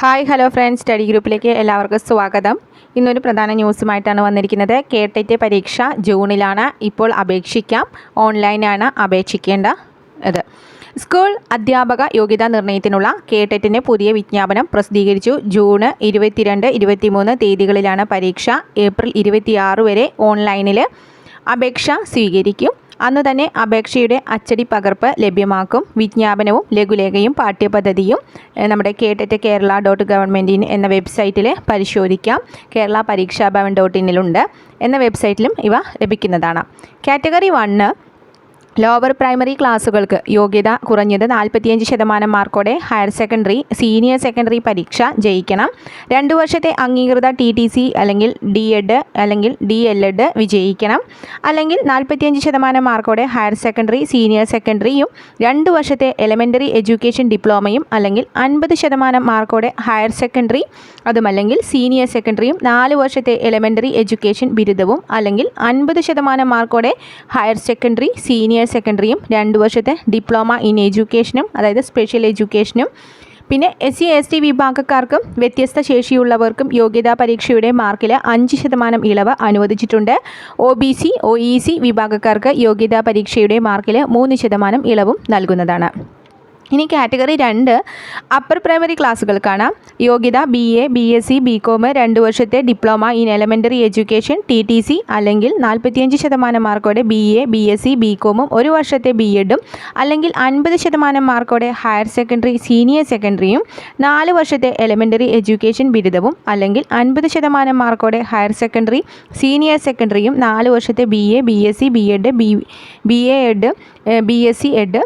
Hi hello friends. Study ഗ്രൂപ്പിലേക്ക് എല്ലാവർക്കും സ്വാഗതം. ഇന്നൊരു പ്രധാന ന്യൂസുമായിട്ടാണ് വന്നിരിക്കുന്നത്. കേട്ടറ്റ് പരീക്ഷ ജൂണിലാണ്. ഇപ്പോൾ അപേക്ഷിക്കാം. ഓൺലൈനാണ് അപേക്ഷിക്കേണ്ട ഇത്. സ്കൂൾ അധ്യാപക യോഗ്യതാ നിർണയത്തിനുള്ള കേട്ടറ്റിന്റെ പുതിയ വിജ്ഞാപനം പ്രസിദ്ധീകരിച്ചു. ജൂൺ ഇരുപത്തിരണ്ട് ഇരുപത്തിമൂന്ന് തീയതികളിലാണ് പരീക്ഷ. ഏപ്രിൽ ഇരുപത്തിയാറ് വരെ ഓൺലൈനിൽ അപേക്ഷ സ്വീകരിക്കും. അന്ന് തന്നെ അപേക്ഷയുടെ അച്ചടി പകർപ്പ് ലഭ്യമാക്കും. വിജ്ഞാപനവും ലഘുലേഖയും പാഠ്യപദ്ധതിയും നമ്മുടെ കേട്ടറ്റ് കേരള ഡോട്ട് ഗവൺമെന്റ് എന്ന വെബ്സൈറ്റിൽ പരിശോധിക്കാം. കേരള പരീക്ഷാ ഭവൻ ഡോട്ട് ഇന്നിലുണ്ട് എന്ന വെബ്സൈറ്റിലും ഇവ ലഭിക്കുന്നതാണ്. കാറ്റഗറി വണ്ണ് ലോവർ പ്രൈമറി ക്ലാസ്സുകൾക്ക് യോഗ്യത കുറഞ്ഞത് നാൽപ്പത്തിയഞ്ച് ശതമാനം മാർക്കോടെ ഹയർ സെക്കൻഡറി സീനിയർ സെക്കൻഡറി പരീക്ഷ ജയിക്കണം. രണ്ട് വർഷത്തെ അംഗീകൃത ടി ടി സി അല്ലെങ്കിൽ ഡി എഡ് അല്ലെങ്കിൽ ഡി എൽ എഡ് വിജയിക്കണം. അല്ലെങ്കിൽ നാൽപ്പത്തിയഞ്ച് ശതമാനം മാർക്കോടെ ഹയർ സെക്കൻഡറി സീനിയർ സെക്കൻഡറിയും രണ്ട് വർഷത്തെ എലമെന്ററി എഡ്യൂക്കേഷൻ ഡിപ്ലോമയും അല്ലെങ്കിൽ അൻപത് ശതമാനം മാർക്കോടെ ഹയർ സെക്കൻഡറി അതുമല്ലെങ്കിൽ സീനിയർ സെക്കൻഡറിയും നാല് വർഷത്തെ എലമെന്ററി എഡ്യൂക്കേഷൻ ബിരുദവും അല്ലെങ്കിൽ അൻപത് ശതമാനം മാർക്കോടെ ഹയർ സെക്കൻഡറി സീനിയർ സെക്കൻഡറിയും രണ്ട് വർഷത്തെ ഡിപ്ലോമ ഇൻ എഡ്യൂക്കേഷനും അതായത് സ്പെഷ്യൽ എഡ്യൂക്കേഷനും പിന്നെ എസ് സി എസ് ടി വിഭാഗക്കാർക്കും വ്യത്യസ്ത ശേഷിയുള്ളവർക്കും യോഗ്യതാ പരീക്ഷയുടെ മാർക്കിൽ അഞ്ച് ശതമാനം ഇളവ് അനുവദിച്ചിട്ടുണ്ട്. O B C O E C വിഭാഗക്കാർക്ക് യോഗ്യതാ പരീക്ഷയുടെ മാർക്കിൽ മൂന്ന് ശതമാനം ഇളവും നൽകുന്നതാണ്. ഇനി കാറ്റഗറി രണ്ട് അപ്പർ പ്രൈമറി ക്ലാസ്സുകൾക്കാണ് യോഗ്യത B A B S C B Com രണ്ട് വർഷത്തെ diploma in elementary education T T C അല്ലെങ്കിൽ നാൽപ്പത്തിയഞ്ച് ശതമാനം മാർക്കോടെ B A B S C B കോമും ഒരു വർഷത്തെ ബി എഡും അല്ലെങ്കിൽ അൻപത് ശതമാനം മാർക്കോടെ ഹയർ സെക്കൻഡറി സീനിയർ സെക്കൻഡറിയും നാല് വർഷത്തെ എലമെന്ററി എഡ്യൂക്കേഷൻ ബിരുദവും അല്ലെങ്കിൽ അൻപത് ശതമാനം മാർക്കോടെ ഹയർ സെക്കൻഡറി സീനിയർ സെക്കൻഡറിയും നാല് വർഷത്തെ B A B S C B Ed B B A Ed B S C Ed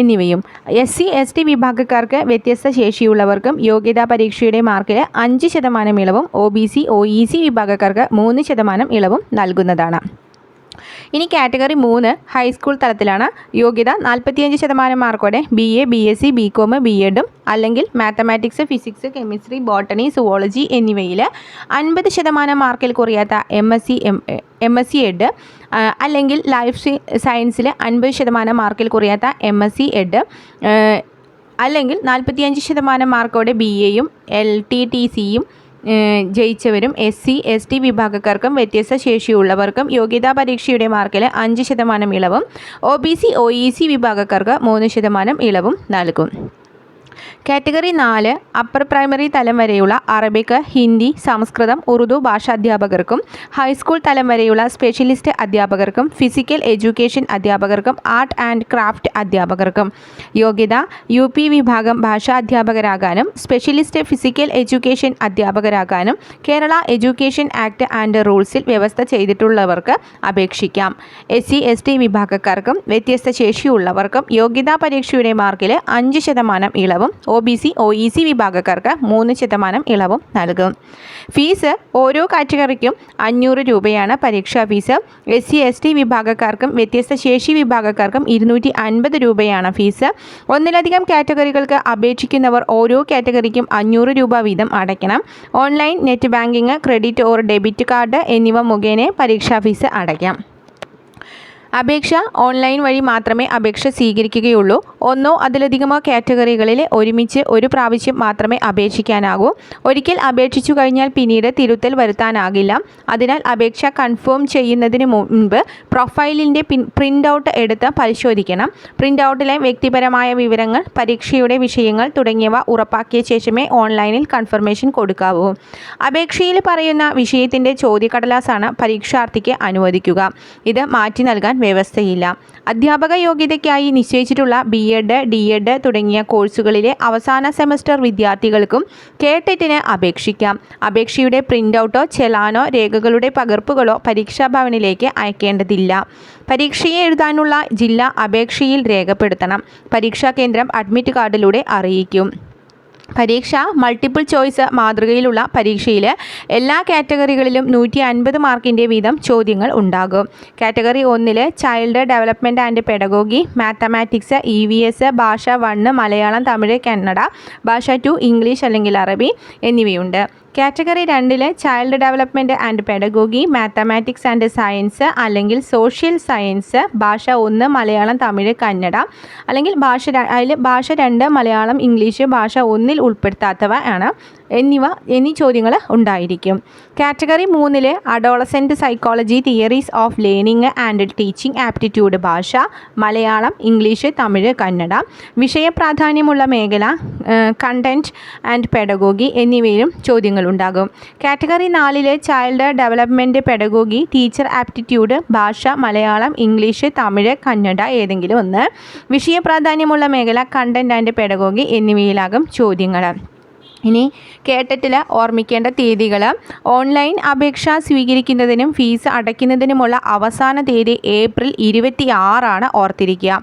എന്നിവയും. എസ് സി എസ് ടി വിഭാഗക്കാർക്ക് വ്യത്യസ്ത ശേഷിയുള്ളവർക്കും യോഗ്യതാ പരീക്ഷയുടെ മാർക്കിൽ അഞ്ച് ശതമാനം ഇളവും O B C O E C വിഭാഗക്കാർക്ക് മൂന്ന് ശതമാനം ഇളവും നൽകുന്നതാണ്. ഇനി കാറ്റഗറി മൂന്ന് ഹൈസ്കൂൾ തലത്തിലാണ് യോഗ്യത നാൽപ്പത്തിയഞ്ച് ശതമാനം മാർക്കോടെ B A B S C B Com B എഡും അല്ലെങ്കിൽ mathematics physics chemistry botany zoology എന്നിവയിൽ അൻപത് ശതമാനം മാർക്കിൽ കുറയാത്ത M S C M M S C Ed അല്ലെങ്കിൽ ലൈഫ് സയൻസിൽ അൻപത് ശതമാനം മാർക്കിൽ കുറയാത്ത എം എസ് സി എഡ് അല്ലെങ്കിൽ നാൽപ്പത്തിയഞ്ച് ശതമാനം മാർക്കോടെ ബി എയും എൽ ടി ടി സിയും ജയിച്ചവരും എസ് സി എസ് ടി വിഭാഗക്കാർക്കും വ്യത്യസ്ത ശേഷിയുള്ളവർക്കും യോഗ്യതാ പരീക്ഷയുടെ മാർക്കിൽ അഞ്ച് ശതമാനം ഇളവും. O B C O E C വിഭാഗക്കാർക്ക് മൂന്ന് ശതമാനം ഇളവും നൽകും. കാറ്റഗറി നാല് അപ്പർ പ്രൈമറി തലം വരെയുള്ള അറബിക് ഹിന്ദി സംസ്കൃതം ഉറുദു ഭാഷാധ്യാപകർക്കും ഹൈസ്കൂൾ തലം വരെയുള്ള സ്പെഷ്യലിസ്റ്റ് അധ്യാപകർക്കും ഫിസിക്കൽ എഡ്യൂക്കേഷൻ അധ്യാപകർക്കും ആർട്ട് ആൻഡ് ക്രാഫ്റ്റ് അധ്യാപകർക്കും. യോഗ്യത യു പി വിഭാഗം ഭാഷാധ്യാപകരാകാനും സ്പെഷ്യലിസ്റ്റ് ഫിസിക്കൽ എഡ്യൂക്കേഷൻ അധ്യാപകരാകാനും കേരള എഡ്യൂക്കേഷൻ ആക്ട് ആൻഡ് റൂൾസിൽ വ്യവസ്ഥ ചെയ്തിട്ടുള്ളവർക്ക് അപേക്ഷിക്കാം. എസ് സി എസ് ടി വിഭാഗക്കാർക്കും വ്യത്യസ്ത ശേഷിയുള്ളവർക്കും യോഗ്യതാ പരീക്ഷയുടെ മാർക്കിൽ അഞ്ച് ശതമാനം ഇളവും O B C O E C വിഭാഗക്കാർക്ക് മൂന്ന് ശതമാനം ഇളവും നൽകും. ഫീസ് ഓരോ കാറ്റഗറിക്കും അഞ്ഞൂറ് രൂപയാണ് പരീക്ഷാ fees. S C S T വിഭാഗക്കാർക്കും വ്യത്യസ്ത ശേഷി വിഭാഗക്കാർക്കും ഇരുന്നൂറ്റി അൻപത് രൂപയാണ് ഫീസ്. ഒന്നിലധികം കാറ്റഗറികൾക്ക് അപേക്ഷിക്കുന്നവർ ഓരോ കാറ്റഗറിക്കും അഞ്ഞൂറ് രൂപ വീതം അടയ്ക്കണം. Online net banking credit or debit card എന്നിവ മുഖേന പരീക്ഷാ ഫീസ് അടയ്ക്കാം. അപേക്ഷ ഓൺലൈൻ വഴി മാത്രമേ അപേക്ഷ സ്വീകരിക്കുകയുള്ളൂ. ഒന്നോ അതിലധികമോ കാറ്റഗറികളിൽ ഒരുമിച്ച് ഒരു പ്രാവശ്യം മാത്രമേ അപേക്ഷിക്കാനാകൂ. ഒരിക്കൽ അപേക്ഷിച്ചു കഴിഞ്ഞാൽ പിന്നീട് തിരുത്തൽ വരുത്താനാകില്ല. അതിനാൽ അപേക്ഷ കൺഫേം ചെയ്യുന്നതിന് മുൻപ് പ്രൊഫൈലിന്റെ പ്രിന്റ് ഔട്ട് എടുത്ത് പരിശോധിക്കണം. പ്രിന്റ് ഔട്ടിലെ വ്യക്തിപരമായ വിവരങ്ങൾ പരീക്ഷയുടെ വിഷയങ്ങൾ തുടങ്ങിയവ ഉറപ്പാക്കിയ ശേഷമേ ഓൺലൈനിൽ കൺഫർമേഷൻ കൊടുക്കാവൂ. അപേക്ഷയിൽ പറയുന്ന വിഷയത്തിന്റെ ചോദ്യക്കടലാസാണ് പരീക്ഷാർത്ഥിക്ക് അനുവദിക്കുക. ഇത് മാറ്റി നൽകാൻ വ്യവസ്ഥയില്ല. അധ്യാപക യോഗ്യതയ്ക്കായി നിശ്ചയിച്ചിട്ടുള്ള ബി എഡ് ഡി എഡ് തുടങ്ങിയ കോഴ്സുകളിലെ അവസാന സെമസ്റ്റർ വിദ്യാർത്ഥികൾക്കും കേട്ടെറ്റിന് അപേക്ഷിക്കാം. അപേക്ഷയുടെ പ്രിന്റ് ഔട്ടോ ചെലാനോ രേഖകളുടെ പകർപ്പുകളോ പരീക്ഷാ ഭവനിലേക്ക് അയക്കേണ്ടതില്ല. പരീക്ഷയെ എഴുതാനുള്ള ജില്ല അപേക്ഷയിൽ രേഖപ്പെടുത്തണം. പരീക്ഷാ കേന്ദ്രം അഡ്മിറ്റ് കാർഡിലൂടെ അറിയിക്കും. പരീക്ഷ മൾട്ടിപ്പിൾ ചോയ്സ് മാതൃകയിലുള്ള പരീക്ഷയിൽ എല്ലാ കാറ്റഗറികളിലും നൂറ്റി അൻപത് മാർക്കിന്റെ വീതം ചോദ്യങ്ങൾ ഉണ്ടാകും. കാറ്റഗറി ഒന്നിൽ child development and pedagogy mathematics E V S ഭാഷ വണ്ണ് മലയാളം തമിഴ് കന്നഡ ഭാഷ ടു ഇംഗ്ലീഷ് അല്ലെങ്കിൽ അറബി എന്നിവയുണ്ട്. കാറ്റഗറി രണ്ടിൽ child development and pedagogy mathematics and science അല്ലെങ്കിൽ സോഷ്യൽ സയൻസ് ഭാഷ ഒന്ന് മലയാളം തമിഴ് കന്നഡ. അല്ലെങ്കിൽ ഭാഷ അതിൽ ഭാഷ രണ്ട് മലയാളം ഇംഗ്ലീഷ് ഭാഷ ഒന്നിൽ ഉൾപ്പെടുത്താത്തവ ആണ്. എന്നിവ എന്നീ ചോദ്യങ്ങൾ ഉണ്ടായിരിക്കും. കാറ്റഗറി മൂന്നിൽ adolescent psychology theories of learning and teaching aptitude ഭാഷ മലയാളം ഇംഗ്ലീഷ് തമിഴ് കന്നഡ. വിഷയപ്രാധാന്യമുള്ള മേഖല കണ്ടന്റ് ആൻഡ് പെഡഗോഗി എന്നിവയിലും ചോദ്യങ്ങളുണ്ടാകും category നാലിലെ child development pedagogy teacher aptitude ഭാഷ മലയാളം ഇംഗ്ലീഷ് തമിഴ് കന്നഡ ഏതെങ്കിലും ഒന്ന്. വിഷയ പ്രാധാന്യമുള്ള മേഖല കണ്ടന്റ് ആൻഡ് പെഡഗോഗി എന്നിവയിലാകും ചോദ്യങ്ങൾ ഇനി കേട്ടിട്ടില്ല ഓർമ്മിക്കേണ്ട തീയതികൾ ഓൺലൈൻ അപേക്ഷ സ്വീകരിക്കുന്നതിനും ഫീസ് അടയ്ക്കുന്നതിനുമുള്ള അവസാന തീയതി ഏപ്രിൽ ഇരുപത്തി ആറാണ് ഓർത്തിരിക്കുക.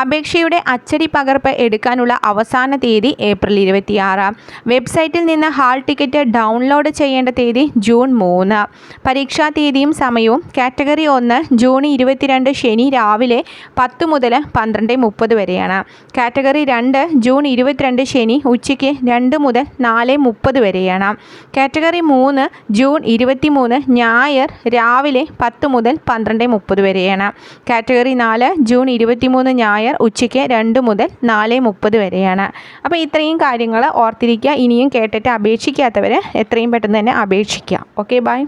അപേക്ഷയുടെ അച്ചടി പകർപ്പ് എടുക്കാനുള്ള അവസാന തീയതി ഏപ്രിൽ ഇരുപത്തി ആറ് വെബ്സൈറ്റിൽ നിന്ന് ഹാൾ ടിക്കറ്റ് ഡൗൺലോഡ് ചെയ്യേണ്ട തീയതി ജൂൺ മൂന്ന്. പരീക്ഷാ തീയതിയും സമയവും കാറ്റഗറി ഒന്ന് ജൂൺ ഇരുപത്തിരണ്ട് ശനി രാവിലെ പത്ത് മുതൽ പന്ത്രണ്ട് മുപ്പത് വരെയാണ്. കാറ്റഗറി രണ്ട് ജൂൺ ഇരുപത്തിരണ്ട് ശനി ഉച്ചയ്ക്ക് രണ്ട് മുതൽ നാല് മുപ്പത് വരെയാണ്. കാറ്റഗറി മൂന്ന് ജൂൺ ഇരുപത്തി മൂന്ന് ഞായർ രാവിലെ പത്ത് മുതൽ പന്ത്രണ്ട് മുപ്പത് വരെയാണ്. കാറ്റഗറി നാല് ജൂൺ ഇരുപത്തി മൂന്ന് ഞായർ ഉച്ചയ്ക്ക് രണ്ട് മുതൽ നാല് മുപ്പത് വരെയാണ്. അപ്പോൾ ഇത്രയും കാര്യങ്ങൾ ഓർത്തിരിക്കുക. ഇനിയും കേട്ടിട്ട് അപേക്ഷിക്കാത്തവർ എത്രയും പെട്ടെന്ന് തന്നെ അപേക്ഷിക്കുക. Okay bye